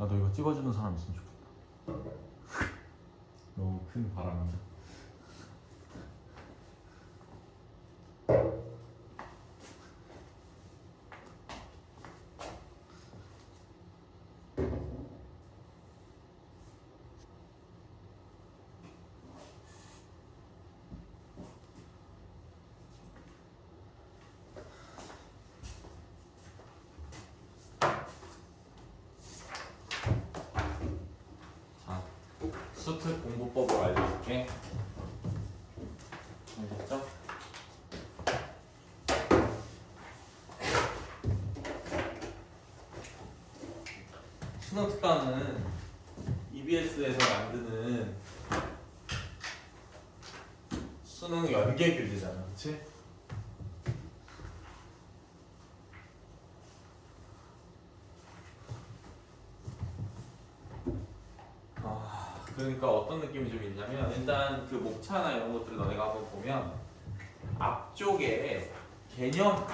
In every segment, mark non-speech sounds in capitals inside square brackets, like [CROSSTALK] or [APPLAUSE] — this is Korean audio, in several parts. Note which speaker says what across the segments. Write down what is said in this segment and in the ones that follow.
Speaker 1: 나도 이거 찍어주는 사람 있으면 좋겠다. [LAUGHS] 너무 큰 바람인데. 자, 수트 공부법을 알려줄게. 알겠죠? 수능 특강은 EBS에서 만드는 수능 연계 교재잖아, 그렇지? 아, 그러니까 어떤 느낌이 좀 있냐면 일단 그 목차나 이런 것들을 너네가 한번 보면 앞쪽에 개념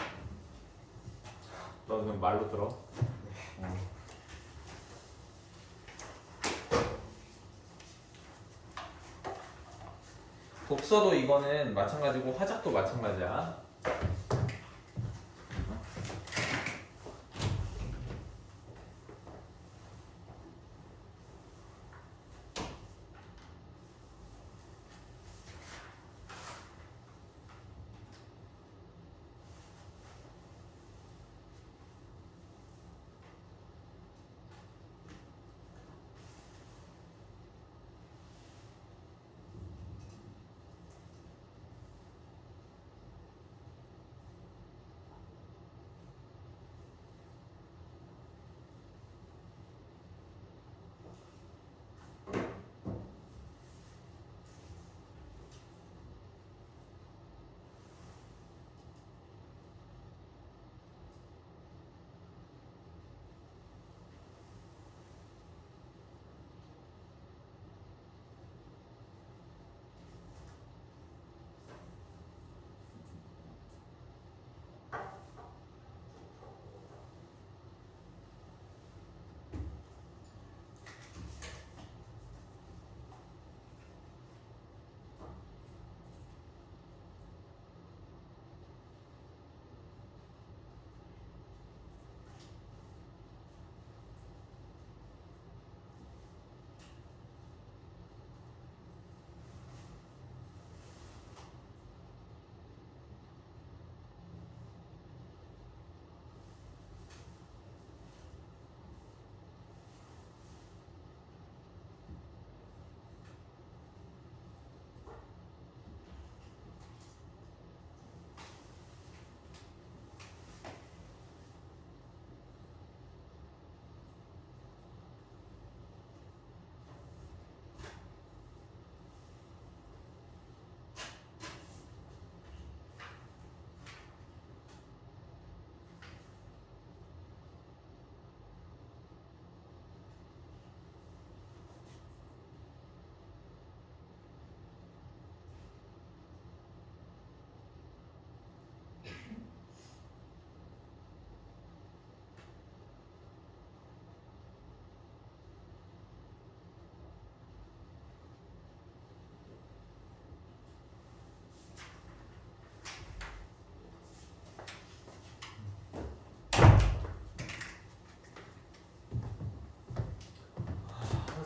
Speaker 1: 너 그냥 말로 들어 어. 독서도 이거는 마찬가지고 화작도 마찬가지야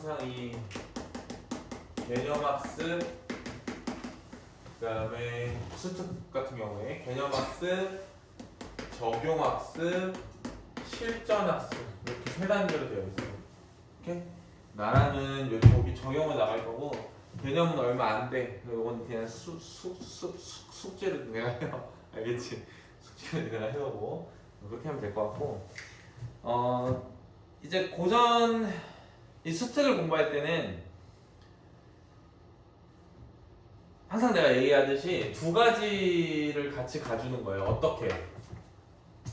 Speaker 1: 항상 이 개념학습 그다음에 수특 같은 경우에 개념학습, 적용학습, 실전학습 이렇게 세 단계로 되어 있어요. 오케이? 나라는 여기 적용을 나갈 거고 개념은 얼마 안 돼. 이건 그냥 수 수수 숙제를 내가 해요. [LAUGHS] 알겠지? 숙제를 내가 해오고 그렇게 하면 될 것 같고 어 이제 고전 이 수특을 공부할 때는 항상 내가 얘기하듯이 두 가지를 같이 가주는 거예요. 어떻게?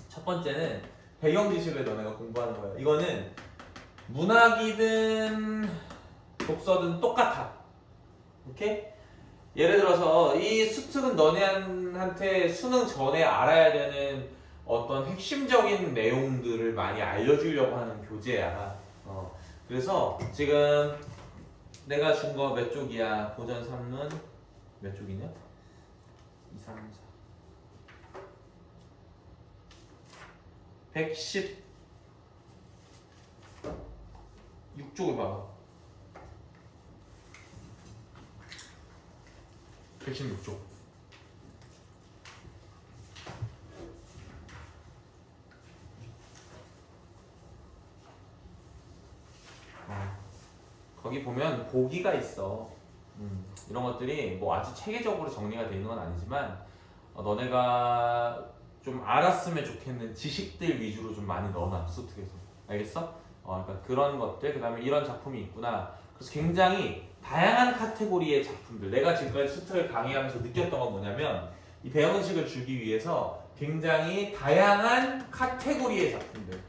Speaker 1: 첫 번째는 배경 지식을 너네가 공부하는 거예요. 이거는 문학이든 독서든 똑같아. 오케이? 예를 들어서 이 수특은 너네한테 수능 전에 알아야 되는 어떤 핵심적인 내용들을 많이 알려주려고 하는 교재야. 어. 그래서 지금 내가 준 거 몇 쪽이야? 고전 3문 몇 쪽이냐? 2, 3, 4 110 6쪽을 봐봐 116쪽 거기 보면 보기가 있어. 음, 이런 것들이 뭐 아주 체계적으로 정리가 돼 있는 건 아니지만 어, 너네가 좀 알았으면 좋겠는 지식들 위주로 좀 많이 넣어놔 수특에서. 알겠어? 어, 그러니까 그런 것들 그 다음에 이런 작품이 있구나. 그래서 굉장히 다양한 카테고리의 작품들. 내가 지금까지 수특을 강의하면서 느꼈던 건 뭐냐면 이 배영식을 주기 위해서 굉장히 다양한 카테고리의 작품들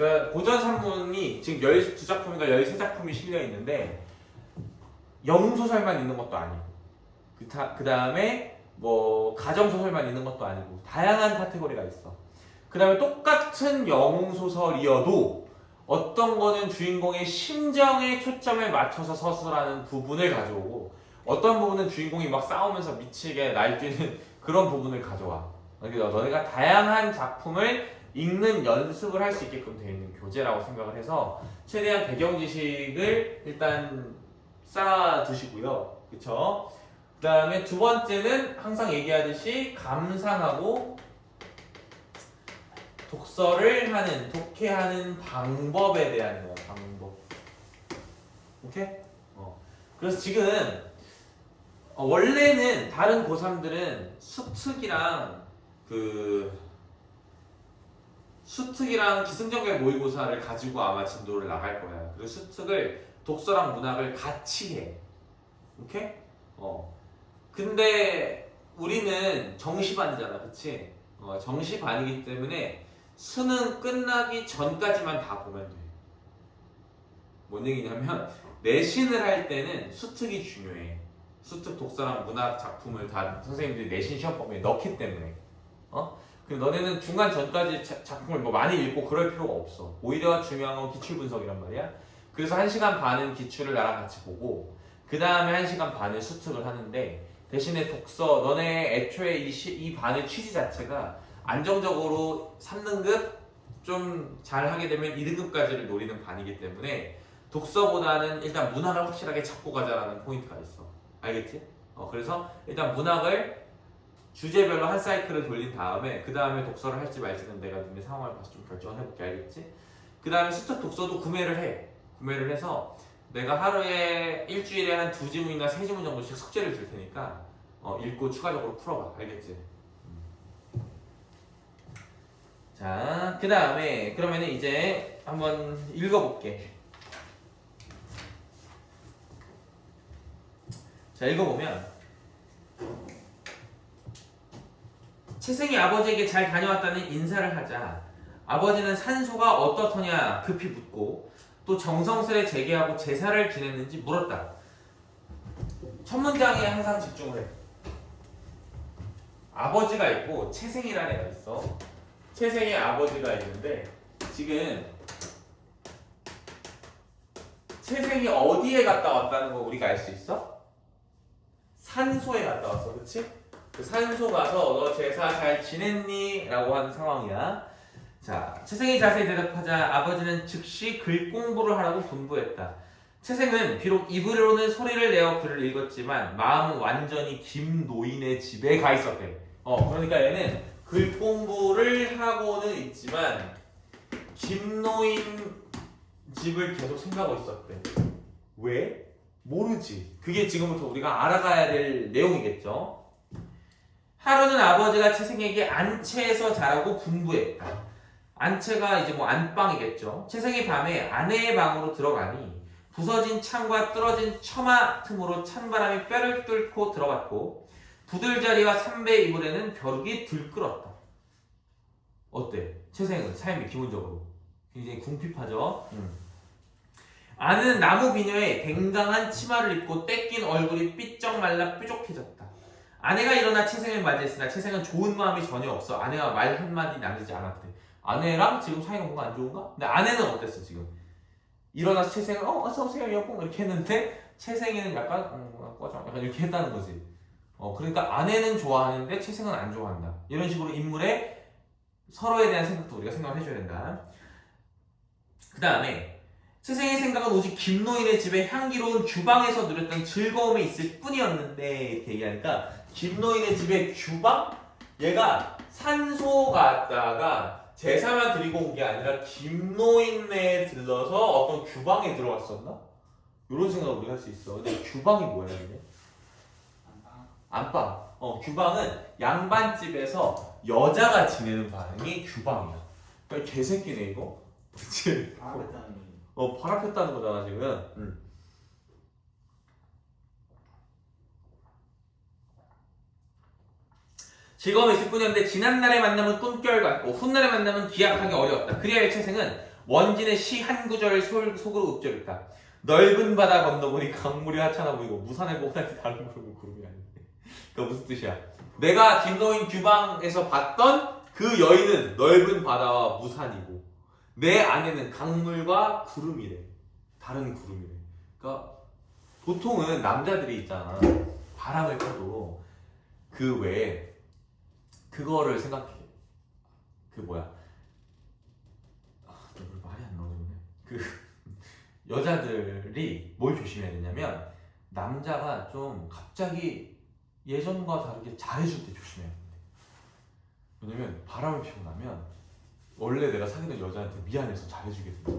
Speaker 1: 그러니까 고전 산문이 지금 12작품인가 13작품이 실려 있는데 영소설만 있는 것도 아니고 그, 다, 그 다음에 뭐 가정소설만 있는 것도 아니고 다양한 카테고리가 있어. 그 다음에 똑같은 영소설이어도 어떤 거는 주인공의 심정에 초점을 맞춰서 서술하는 부분을 가져오고 어떤 부분은 주인공이 막 싸우면서 미치게 날뛰는 그런 부분을 가져와. 그러니까 너네가 다양한 작품을 읽는 연습을 할 수 있게끔 되어 있는 교재라고 생각을 해서 최대한 배경 지식을 일단 쌓아 두시고요. 그쵸? 그 다음에 두 번째는 항상 얘기하듯이 감상하고 독서를 하는, 독해하는 방법에 대한 거야, 방법. 오케이? 어. 그래서 지금, 어, 원래는 다른 고3들은 수특이랑 그, 수특이랑 기승전결 모의고사를 가지고 아마 진도를 나갈 거야. 그리고 수특을 독서랑 문학을 같이 해. 오케이? 어. 근데 우리는 정시반이잖아, 그치? 어, 정시반이기 때문에 수능 끝나기 전까지만 다 보면 돼. 뭔 얘기냐면 [LAUGHS] 내신을 할 때는 수특이 중요해. 수특 독서랑 문학 작품을 다 선생님들이 내신 시험 범위에 넣기 때문에. 어? 그 너네는 중간 전까지 자- 작품을 뭐 많이 읽고 그럴 필요가 없어. 오히려 중요한 건 기출 분석이란 말이야. 그래서 1시간 반은 기출을 나랑 같이 보고 그 다음에 1시간 반을 수특을 하는데 대신에 독서 너네 애초에 이, 시, 이 반의 취지 자체가 안정적으로 3등급 좀 잘하게 되면 2등급까지를 노리는 반이기 때문에 독서보다는 일단 문학을 확실하게 잡고 가자라는 포인트가 있어 알겠지? 어, 그래서 일단 문학을 주제별로 한 사이클을 돌린 다음에 그 다음에 독서를 할지 말지는 내가 니네 상황을 봐서 좀 결정을 해볼게 알겠지? 그 다음에 수특 독서도 구매를 해 구매를 해서 내가 하루에 일주일에 한 두 지문이나 세 지문 정도씩 숙제를 줄 테니까 어, 읽고 추가적으로 풀어봐 알겠지? 음. 자, 그 다음에 그러면은 이제 한번 읽어볼게. 자, 읽어보면 채생이 아버지에게 잘 다녀왔다는 인사를 하자 아버지는 산소가 어떻더냐 급히 묻고 또 정성스레 재개하고 제사를 지냈는지 물었다. 첫 문장에 항상 집중을 해. 아버지가 있고 채생이라는 애가 있어. 채생의 아버지가 있는데 지금 채생이 어디에 갔다 왔다는 거 우리가 알 수 있어? 산소에 갔다 왔어, 그렇지? 그 산소 가서 너 제사 잘 지냈니? 라고 하는 상황이야. 자, 채생이 자세히 대답하자 아버지는 즉시 글 공부를 하라고 분부했다. 채생은 비록 입으로는 소리를 내어 글을 읽었지만 마음은 완전히 김노인의 집에 가 있었대. 어, 그러니까 얘는 글 공부를 하고는 있지만 김노인 집을 계속 생각하고 있었대. 왜? 모르지. 그게 지금부터 우리가 알아가야 될 내용이겠죠. 하루는 아버지가 채생에게 안채에서 자라고 분부했다. 안채가 이제 뭐 안방이겠죠. 채생이 밤에 아내의 방으로 들어가니 부서진 창과 뚫어진 처마 틈으로 찬바람이 뼈를 뚫고 들어갔고 부들자리와 삼배 이불에는 벼룩이 들끓었다. 어때? 채생은 삶이 기본적으로 굉장히 궁핍하죠. 아는 나무 비녀에 댕강한 치마를 입고 떼낀 얼굴이 삐쩍 말라 뾰족해졌다. 아내가 일어나 채생을 맞이했으나 채생은 좋은 마음이 전혀 없어 아내와 말 한마디 나누지 않았대. 아내랑 지금 사이가 뭔가 안 좋은가? 근데 아내는 어땠어 지금? 일어나서 채생은 어 어서 오세요 여보 이렇게 했는데 채생이는 약간 어 꺼져 약간 이렇게 했다는 거지. 어 그러니까 아내는 좋아하는데 채생은 안 좋아한다. 이런 식으로 인물의 서로에 대한 생각도 우리가 생각을 해줘야 된다. 그 다음에 채생의 생각은 오직 김노인의 집에 향기로운 주방에서 누렸던 즐거움에 있을 뿐이었는데 이렇게 얘기하니까 김노인의 집에 주방? 얘가 산소 갔다가 제사만 드리고 온 게 아니라 김노인네에 들러서 어떤 주방에 들어갔었나? 이런 생각을 우리가 할 수 있어. 근데 주방이 뭐야 이게? 안방. 어, 주방은 양반집에서 여자가 지내는 방이 주방이야. 그러니까 개새끼네 이거. [LAUGHS] 그치?
Speaker 2: 아베타는
Speaker 1: 어, 파랍혔다는 거잖아 지금. 응. 즐거움이 있을 뿐이었는데 지난날의 만남은 꿈결 같고 훗날의 만남은 기약하기 어려웠다. 그리하여 채생은 원진의 시 한 구절을 소- 속으로 읊조렸다. 넓은 바다 건너보니 강물이 하찮아 보이고 무산에 보다니 다른 구름은 구름이 아닌데. 그니까 무슨 뜻이야? 내가 김노인 규방에서 봤던 그 여인은 넓은 바다와 무산이고 내 안에는 강물과 구름이래. 다른 구름이래. 그러니까 보통은 남자들이 있잖아. 바람을 펴도 그 외에 그거를 생각해. 그 뭐야? 아, 너왜 말이 안 나오네. 그 [LAUGHS] 여자들이 뭘 조심해야 되냐면 남자가 좀 갑자기 예전과 다르게 잘해줄 때 조심해야 돼. 왜냐면 바람을 피고 나면 원래 내가 사귀는 여자한테 미안해서 잘해주게 돼.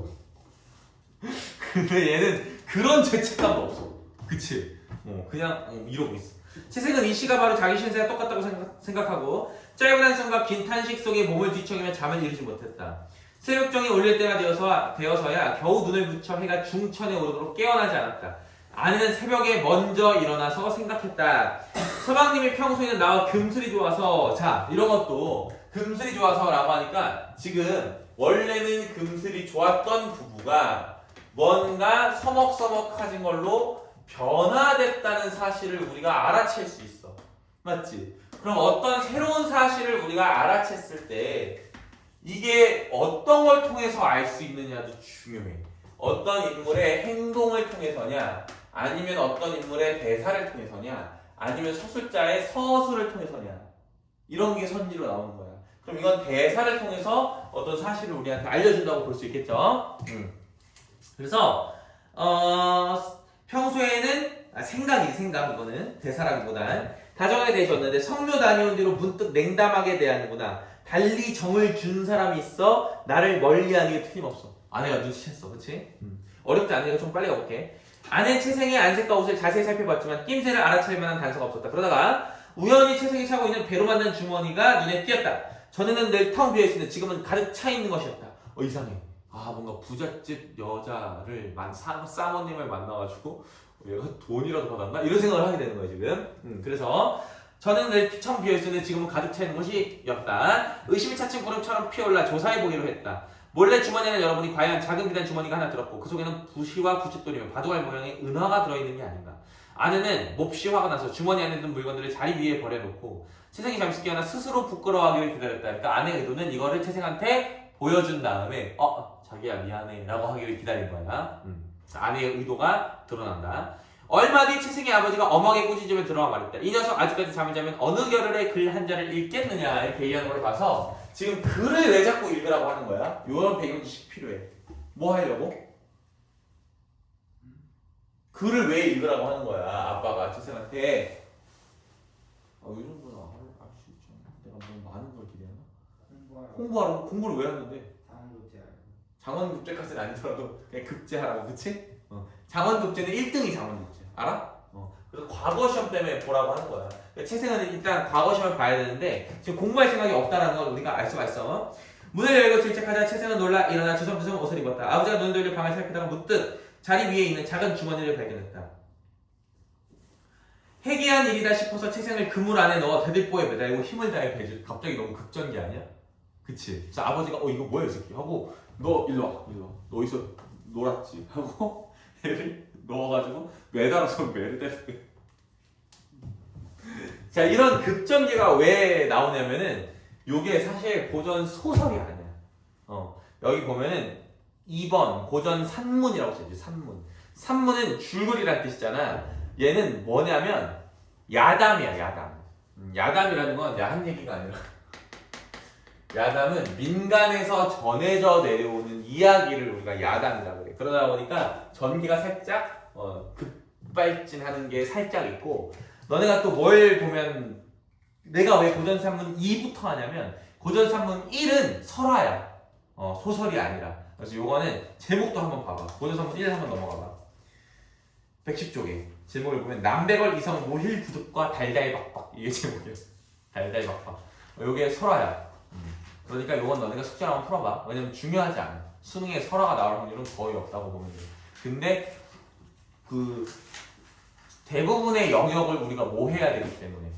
Speaker 1: [LAUGHS] 근데 얘는 그런 죄책감도 없어. 그치? 어, 그냥 어, 이러고 있어. 채색은 이 시가 바로 자기 신세가 똑같다고 생각, 생각하고 짧은 한숨과 긴 탄식 속에 몸을 뒤척이며 잠을 이루지 못했다. 새벽정이 올릴 때가 되어서, 되어서야 겨우 눈을 붙여 해가 중천에 오르도록 깨어나지 않았다. 아내는 새벽에 먼저 일어나서 생각했다. 서방님이 평소에는 나와 금슬이 좋아서 자 이런 것도 금슬이 좋아서라고 하니까 지금 원래는 금슬이 좋았던 부부가 뭔가 서먹서먹해진 걸로 변화됐다는 사실을 우리가 알아챌 수 있어. 맞지? 그럼 어떤 새로운 사실을 우리가 알아챘을 때 이게 어떤 걸 통해서 알 수 있느냐도 중요해. 어떤 인물의 행동을 통해서냐, 아니면 어떤 인물의 대사를 통해서냐, 아니면 서술자의 서술을 통해서냐. 이런 게 선지로 나오는 거야. 그럼 이건 대사를 통해서 어떤 사실을 우리한테 알려준다고 볼 수 있겠죠? 음. 그래서 어, 평소에는 아, 생각이 생각 이거는 대사라기보단 다정하게 대해줬는데 성묘 다녀온 뒤로 문득 냉담하게 대하는구나. 달리 정을 준 사람이 있어 나를 멀리하는 게 틀림없어. 아내가 눈치챘어, 그렇지? 어렵지 않으니까 좀 빨리 가볼게. 아내 채생의 안색과 옷을 자세히 살펴봤지만 낌새를 알아차릴 만한 단서가 없었다. 그러다가 우연히 채생이 차고 있는 배로 만든 주머니가 눈에 띄었다. 전에는 늘 텅 비어 있었는데 지금은 가득 차 있는 것이었다. 어 이상해. 아 뭔가 부잣집 여자를 만 사, 사모님을 만나가지고 얘가 돈이라도 받았나 이런 생각을 하게 되는 거야 지금. 음, 그래서 저는 늘청 비어 있었는데 지금은 가득 차 있는 것이었다. 의심이 차츰 구름처럼 피어올라 조사해 보기로 했다. 몰래 주머니를 열어보니 과연 작은 비단 주머니가 하나 들었고 그 속에는 부시와 구짓돌이며 바둑알 모양의 은화가 들어있는 게 아닌가. 아내는 몹시 화가 나서 주머니 안에 있는 물건들을 자리 위에 버려놓고 채생이 잠시 깨어나 스스로 부끄러워하기를 기다렸다. 그러니까 아내의 의도는 이거를 채생한테 보여준 다음에 어, 어 자기야 미안해 라고 하기를 기다린 거야. 음. 아내의 의도가 드러난다. 얼마 뒤 채생의 아버지가 엄하게 꾸짖으며 들어와 말했다. 이 녀석 아직까지 잠을 자면 어느 겨를에 글 한 자를 읽겠느냐 이렇게 얘기하는 걸 봐서 지금 글을 왜 자꾸 읽으라고 하는 거야? 이런 배경 지식 필요해. 뭐 하려고? 글을 왜 읽으라고 하는 거야? 아빠가 채생한테 아, 이 정도는 알수 있잖아. 내가 뭐 많은 걸 기대하나?
Speaker 2: 공부하러
Speaker 1: 공부하라고 공부를 왜 하는데?
Speaker 2: 알고
Speaker 1: 장원 급제까지는 아니더라도 그냥 급제하라고 그치? 어. 장원 급제는 1등이 장원 급제 알아? 어. 그래서 과거 시험 때문에 보라고 하는 거야 그러니까 채생은 일단 과거 시험을 봐야 되는데 지금 공부할 생각이 없다는 걸 우리가 알 수가 있어 문을 열고 질책하자 채생은 놀라 일어나 주섬주섬 옷을 입었다 아버지가 눈 돌려 방을 살피다가 문득 자리 위에 있는 작은 주머니를 발견했다 해기한 일이다 싶어서 채생을 그물 안에 넣어 대들보에 매달고 힘을 다해 배주 갑자기 너무 극전기 아니야? 그치 그래서 아버지가 어 이거 뭐야 이 새끼 하고 너 일로 와 일로 와. 너 어디서 놀았지? [LAUGHS] 하고 애를 넣어가지고 매달아서 매를 때렸대. [LAUGHS] 자 이런 급전기가 왜 나오냐면은 요게 사실 고전 소설이 아니야. 어 여기 보면은 2번 고전 산문이라고 써있지 산문. 산문은 줄거리란 뜻이잖아. 얘는 뭐냐면 야담이야 야담. 음, 야담이라는 건 내가 한 얘기가 아니라 야담은 민간에서 전해져 내려오는 이야기를 우리가 야담이라고 그래. 그러다 보니까 전기가 살짝 어, 급발진하는 게 살짝 있고 너네가 또 뭘 보면 내가 왜 고전 산문 2부터 하냐면 고전 산문 1은 설화야. 어, 소설이 아니라. 그래서 요거는 제목도 한번 봐봐. 고전 산문 1 한번 넘어가봐. 110쪽에 제목을 보면 남백월 이성 모힐 부득과 달달 박박. 이게 제목이야. 달달 박박. 어, 요게 설화야. 음. 그러니까 요건 너네가 숙제 한번 풀어봐 왜냐면 중요하지 않아 수능에 설화가 나올 확률은 거의 없다고 보면 돼 근데 그 대부분의 영역을 우리가 뭐 해야 되기 때문에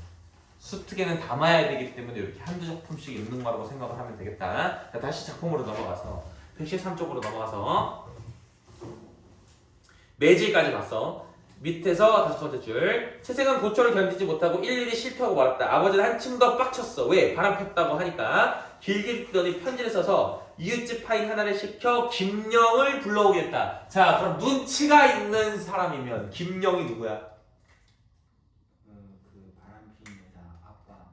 Speaker 1: 수특에는 담아야 되기 때문에 이렇게 한두 작품씩 읽는 거라고 생각을 하면 되겠다. 자, 다시 작품으로 넘어가서 113쪽으로 넘어가서 매질까지 봤어. 밑에서 다섯 번째 줄. 채색은 고초를 견디지 못하고 일일이 실토하고 말았다. 아버지는 한층 더 빡쳤어. 왜? 바람 폈다고 하니까 길게 뛰더니 편지를 써서 이웃집 파인 하나를 시켜 김영을 불러오겠다. 자, 그럼 눈치가 있는 사람이면 김영이 누구야?
Speaker 2: 그, 그 바람핀 여자 아빠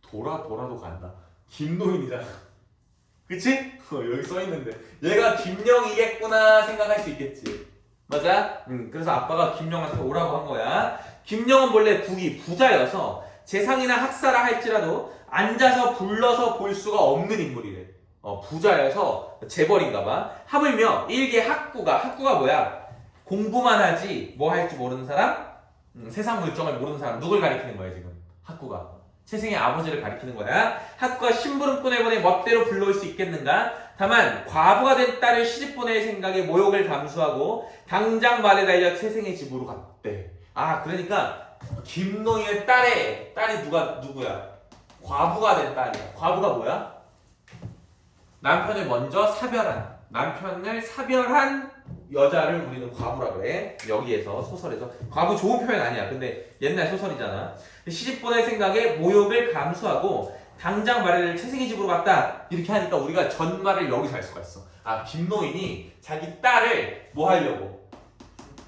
Speaker 1: 돌아 돌아도 간다. 김노인이잖아. [LAUGHS] 그치? 어, 여기 써 있는데 얘가 김영이겠구나 생각할 수 있겠지. 맞아? 응. 그래서 아빠가 김영한테 오라고 한 거야. 김영은 원래 북이 부자여서 재상이나 학사라 할지라도 앉아서 불러서 볼 수가 없는 인물이래. 어, 부자여서 재벌인가 봐. 하물며 일개 학구가 학구가 뭐야? 공부만 하지 뭐 할지 모르는 사람? 음, 세상 물정을 모르는 사람 누굴 가리키는 거야 지금? 학구가. 채생의 아버지를 가리키는 거야. 학구가 심부름꾼을 보내 멋대로 불러올 수 있겠는가? 다만 과부가 된 딸을 시집 보낼 생각에 모욕을 감수하고 당장 말에 달려 채생의 집으로 갔대. 아 그러니까 김노인의 딸의 딸이 누가 누구야? 과부가 된 딸이야. 과부가 뭐야? 남편을 먼저 사별한 남편을 사별한 여자를 우리는 과부라 그래. 여기에서 소설에서 과부 좋은 표현 아니야. 근데 옛날 소설이잖아. 시집 보낼 생각에 모욕을 감수하고 당장 말을 채생이 집으로 갔다 이렇게 하니까 우리가 전말을 여기서 알 수가 있어 아 김노인이 자기 딸을 뭐 하려고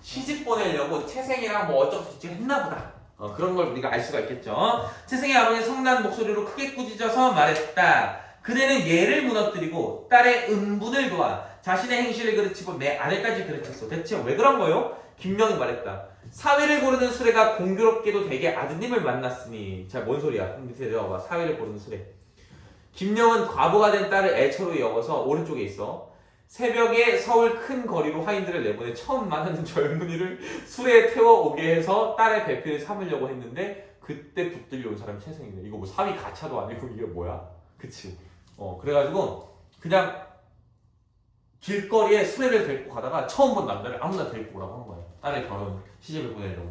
Speaker 1: 시집 보내려고 채생이랑 뭐 어쩌고저쩌고 했나 보다 어, 그런 걸 우리가 알 수가 있겠죠. 채생의 아버지 성난 목소리로 크게 꾸짖어서 말했다. 그대는 얘를 무너뜨리고 딸의 은분을 도와 자신의 행실을 그르치고 내 아내까지 그르쳤어 대체 왜 그런 거요? 김명이 말했다. 사위를 고르는 수레가 공교롭게도 되게 아드님을 만났으니. 자 뭔 소리야? 밑에 내려와봐. 사위를 고르는 수레. 김영은 과부가 된 딸을 애처로 여겨서 오른쪽에 있어 새벽에 서울 큰 거리로 하인들을 내보내 처음 만나는 [LAUGHS] 젊은이를 수레에 태워오게 해서 딸의 배필을 삼으려고 했는데 그때 붙들려 온 사람이 채생이네 이거 뭐 사위 가차도 아니고 이게 뭐야? 그치? 어 그래가지고 그냥 길거리에 수레를 데리고 가다가 처음 본 남자를 아무나 데리고 오라고 한 거야 딸의 결혼 시집을 보내려고.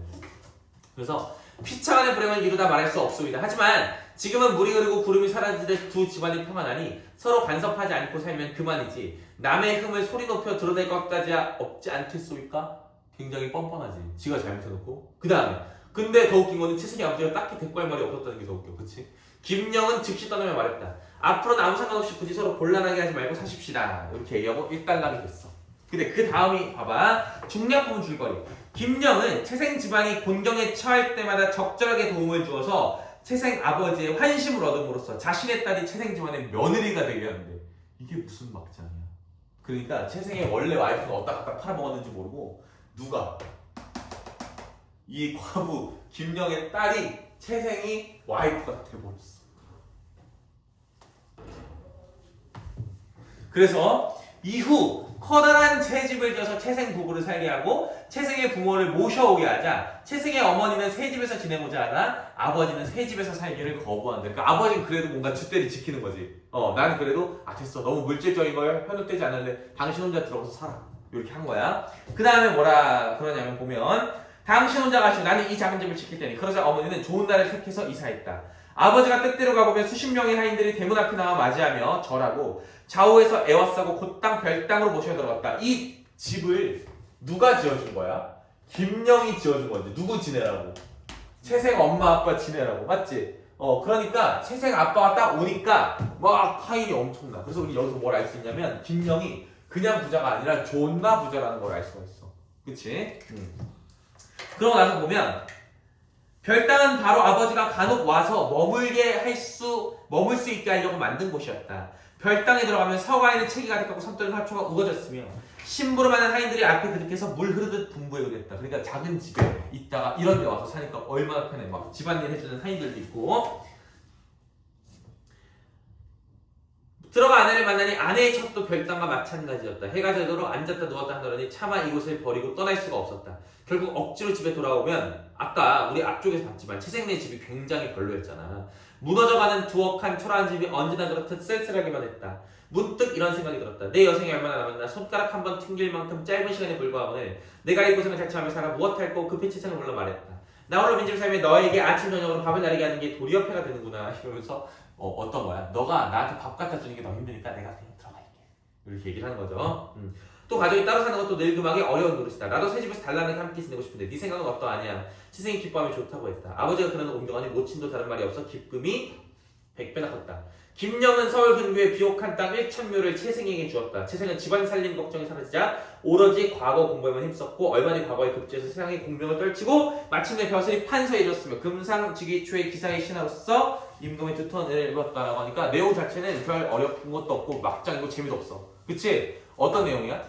Speaker 1: 그래서 피차간의 불행을 이루다 말할 수 없습니다. 하지만 지금은 물이 흐르고 구름이 사라지듯 두 집안이 평안하니 서로 간섭하지 않고 살면 그만이지 남의 흠을 소리 높여 드러낼 것까지 없지 않겠소이까? 굉장히 뻔뻔하지. 지가 잘못해놓고. 그 다음에 근데 더 웃긴 거는 채승이 아버지가 딱히 대꾸할 말이 없었다는 게 더 웃겨. 그치? 김영은 즉시 떠나며 말했다. 앞으로는 아무 상관없이 굳이 서로 곤란하게 하지 말고 사십시다. 이렇게 얘기하고 일단락이 됐어. 근데 그 다음이 봐봐. 중량품 줄거리. 김영은 채생 집안이 곤경에 처할 때마다 적절하게 도움을 주어서 채생 아버지의 환심을 얻음으로써 자신의 딸이 채생 집안의 며느리가 되게 하는데 이게 무슨 막장이야 그러니까 채생의 원래 와이프가 어디다 갖다 팔아먹었는지 모르고 누가? 이 과부 김영의 딸이 채생이 와이프가 돼버렸어. 그래서 이후 커다란 새 집을 지어서 채생 부부를 살게 하고 채생의 부모를 모셔오게 하자 채생의 어머니는 새 집에서 지내고자 하나 아버지는 새 집에서 살기를 거부한다. 그러니까 아버지는 그래도 뭔가 줏대를 지키는 거지. 어, 나는 그래도 아 됐어 너무 물질적인 걸 현혹되지 않는데 당신 혼자 들어가서 살아. 이렇게 한 거야. 그 다음에 뭐라 그러냐면 보면 당신 혼자 가시고 나는 이 작은 집을 지킬 테니 그러자 어머니는 좋은 날을 택해서 이사했다. 아버지가 뜻대로 가보면 수십 명의 하인들이 대문 앞에 나와 맞이하며 절하고 좌우에서 애워싸고 곧땅 별땅으로 모셔 들어갔다. 이 집을 누가 지어준 거야? 김영이 지어준 건데 누구 지내라고? 채생 엄마 아빠 지내라고 맞지? 어 그러니까 채생 아빠가 딱 오니까 막 파일이 엄청나. 그래서 우리 여기서 뭘 알 수 있냐면 김영이 그냥 부자가 아니라 존나 부자라는 걸 알 수가 있어. 그치? 음. 그러고 나서 보면 별당은 바로 아버지가 간혹 와서 머물게 할 수 머물 수 있게 하려고 만든 곳이었다. 별당에 들어가면 서가에는 책이 가득하고 섬돌이 화초가 우거졌으며 심부름하는 하인들이 앞에 그득해서 물 흐르듯 분부해 그랬다. 그러니까 작은 집에 있다가 이런 데 와서 사니까 얼마나 편해. 막 집안일 해주는 하인들도 있고 들어가 아내를 만나니 아내의 첩도 별당과 마찬가지였다. 해가 저도록 앉았다 누웠다 하더니 차마 이곳을 버리고 떠날 수가 없었다. 결국 억지로 집에 돌아오면 아까 우리 앞쪽에서 봤지만 채생네 집이 굉장히 별로였잖아. 무너져가는 두억한 초라한 집이 언제나 그렇듯 쓸쓸하기만 했다. 문득 이런 생각이 들었다. 내 여생이 얼마나 남았나 손가락 한 번 튕길 만큼 짧은 시간에 불과하오늘 내가 이 고생을 자처하며 살아 무엇할 거 급히 채생을 불러 말했다. 나 홀로 빈집 살며 너에게 아침 저녁으로 밥을 나르게 하는 게 도리 옆에가 되는구나 [LAUGHS] 이러면서 어, 어떤 거야? 너가 나한테 밥 갖다 주는 게 너무 힘드니까 내가 그냥 들어갈게. 이렇게 얘기를 하는 거죠. 음. 또 가족이 따로 사는 것도 늙음하게 어려운 노릇이다. 나도 새 집에서 단란하게 함께 지내고 싶은데 네 생각은 어떠하냐? 시생이 기뻐하면 좋다고 했다. 아버지가 그러는 옮겨가니 모친도 다른 말이 없어 기쁨이 백배나 컸다. 김영은 서울 근교의 비옥한 땅 1천묘를 채생에게 주었다. 채생은 집안 살림 걱정이 사라지자 오로지 과거 공부에만 힘썼고 얼마 뒤 과거에 급제해서 세상의 공명을 떨치고 마침내 벼슬이 판서에 이뤘으며 금상직위초의 기사의 신하로서 임금의 두터운 은혜를 입었다라고 하니까 내용 자체는 별 어려운 것도 없고 막장이고 재미도 없어. 그치? 어떤 내용이야?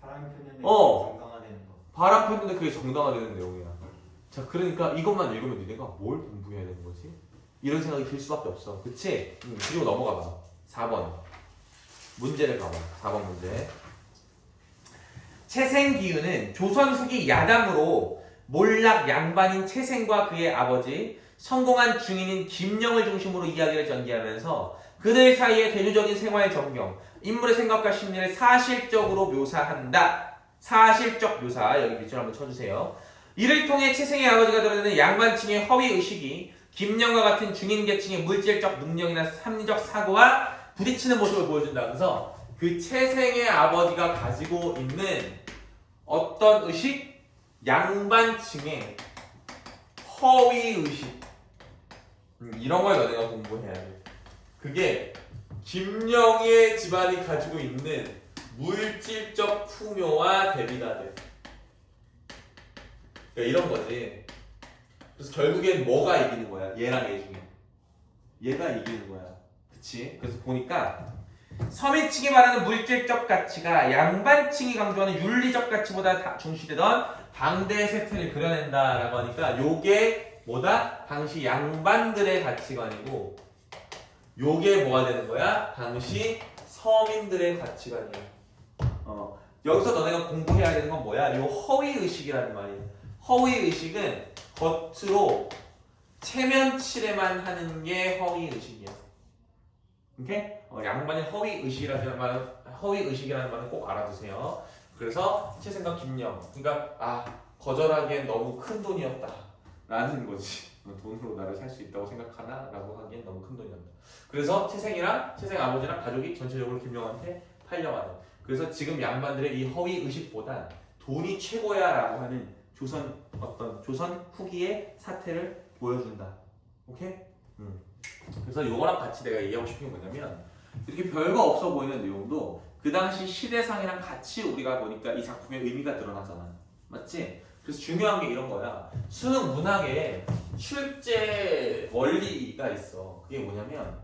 Speaker 2: 바람
Speaker 1: 어.
Speaker 2: 거.
Speaker 1: 바람 폈는데 그게 정당화되는 내용이야. 자, 그러니까 이것만 읽으면 니네가 뭘 공부해야 되는 거지? 이런 생각이 들 수밖에 없어. 그치? 음, 그리고 넘어가 봐. 4번. 문제를 봐봐. 4번 문제. 채생기윤은 조선 후기 야당으로 몰락 양반인 채생과 그의 아버지, 성공한 중인인 김영을 중심으로 이야기를 전개하면서 그들 사이의 대조적인 생활 전경, 인물의 생각과 심리를 사실적으로 묘사한다. 사실적 묘사 여기 밑줄 한번 쳐주세요. 이를 통해 채생의 아버지가 드러내는 양반층의 허위 의식이 김영과 같은 중인 계층의 물질적 능력이나 합리적 사고와 부딪히는 모습을 보여준다. 그래서 그 채생의 아버지가 가지고 있는 어떤 의식? 양반층의 허위 의식. 음, 이런 걸 너네가 공부해야 돼. 그게 김영의 집안이 가지고 있는 물질적 풍요와 대비가 돼. 그러니까 이런 거지. 그래서 결국엔 뭐가 이기는 거야? 얘랑 얘 중에. 얘가 이기는 거야. 그치? 그래서 보니까 서민층이 말하는 물질적 가치가 양반층이 강조하는 윤리적 가치보다 다 중시되던 당대의 세태를 그려낸다라고 하니까 요게 뭐다? 당시 양반들의 가치관이고 요게 뭐가 되는 거야? 당시 서민들의 가치관이야. 어, 여기서 너네가 공부해야 되는 건 뭐야? 요 허위 의식이라는 말이야. 허위 의식은 겉으로 체면 칠해만 하는 게 허위 의식이야. 오케이? 어, 양반의 허위 의식이라는 말은 허위 의식이라는 말은 꼭 알아두세요. 그래서 최생각 김영, 그러니까 아 거절하기엔 너무 큰 돈이었다 라는 거지. 어, 돈으로 나를 살 수 있다고 생각하나 라고 하기엔 너무 큰 돈이었다. 그래서 채생이랑 채생 아버지랑 가족이 전체적으로 김영한테 팔려가는. 그래서 지금 양반들의 이 허위 의식보단 돈이 최고야 라고 하는 조선 어떤 조선 후기의 사태를 보여준다. 오케이? 음. 그래서 요거랑 같이 내가 얘기하고 싶은 게 뭐냐면 이렇게 별거 없어 보이는 내용도 그 당시 시대상이랑 같이 우리가 보니까 이 작품의 의미가 드러나잖아. 맞지? 그래서 중요한 게 이런 거야. 수능 문학에 출제 원리가 있어. 그게 뭐냐면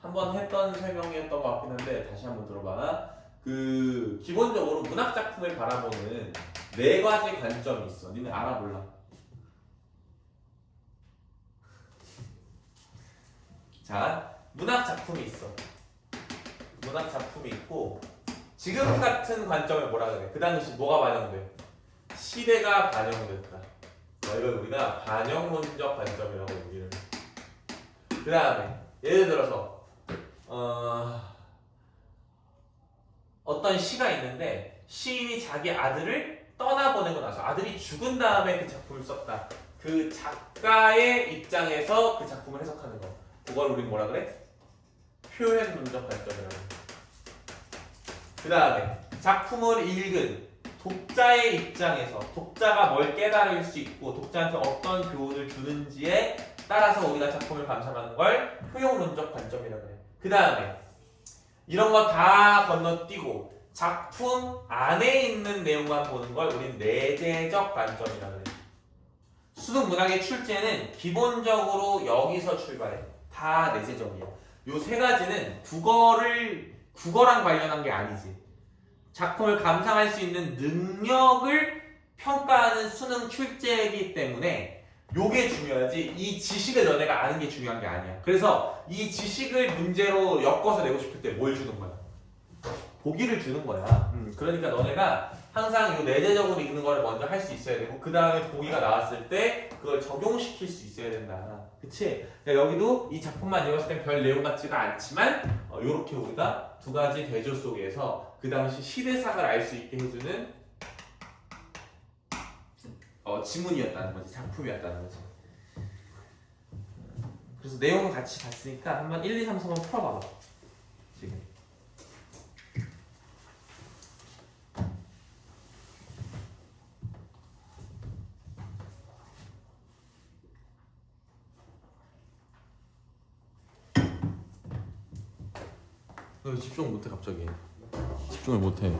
Speaker 1: 한번 했던 설명이었던 것 같긴 한데 다시 한번 들어봐. 그 기본적으로 문학 작품을 바라보는 네 가지 관점이 있어. 니네 알아 몰라? 자, 문학 작품이 있어. 문학 작품이 있고 지금 같은 관점을 뭐라 그래? 그 당시 뭐가 반영돼? 시대가 반영됐다. 자, 이걸 우리가 반영론적 관점이라고 얘기를. 그 다음에 예를 들어서 어, 어떤 시가 있는데 시인이 자기 아들을 떠나보내고 나서 아들이 죽은 다음에 그 작품을 썼다. 그 작가의 입장에서 그 작품을 해석하는 거. 그걸 우리 뭐라 그래? 표현론적 관점이라고. 그 다음에 작품을 읽은 독자의 입장에서 독자가 뭘 깨달을 수 있고 독자한테 어떤 교훈을 주는지에 따라서 우리가 작품을 감상하는 걸 효용론적 관점이라고 그래. 그 다음에 이런 거 다 건너뛰고 작품 안에 있는 내용만 보는 걸 우린 내재적 관점이라고 그래. 수능 문학의 출제는 기본적으로 여기서 출발해. 다 내재적이야. 요 세 가지는 국어를 국어랑 관련한 게 아니지. 작품을 감상할 수 있는 능력을 평가하는 수능 출제이기 때문에 요게 중요하지 이 지식을 너네가 아는 게 중요한 게 아니야 그래서 이 지식을 문제로 엮어서 내고 싶을 때 뭘 주는 거야? 보기를 주는 거야. 음, 그러니까 너네가 항상 요 내재적으로 읽는 거를 먼저 할 수 있어야 되고 그 다음에 보기가 나왔을 때 그걸 적용시킬 수 있어야 된다. 그치? 그러니까 여기도 이 작품만 읽었을 땐 별 내용 같지가 않지만 어, 요렇게 우리가 두 가지 대조 속에서 그 당시 시대상을 알 수 있게 해주는 어, 지문이었다는 거지. 작품이었다는 거지. 그래서 내용은 같이 봤으니까 한번 1, 2, 3, 4번 풀어봐봐 지금 너 집중 못해 갑자기. 집중을 못해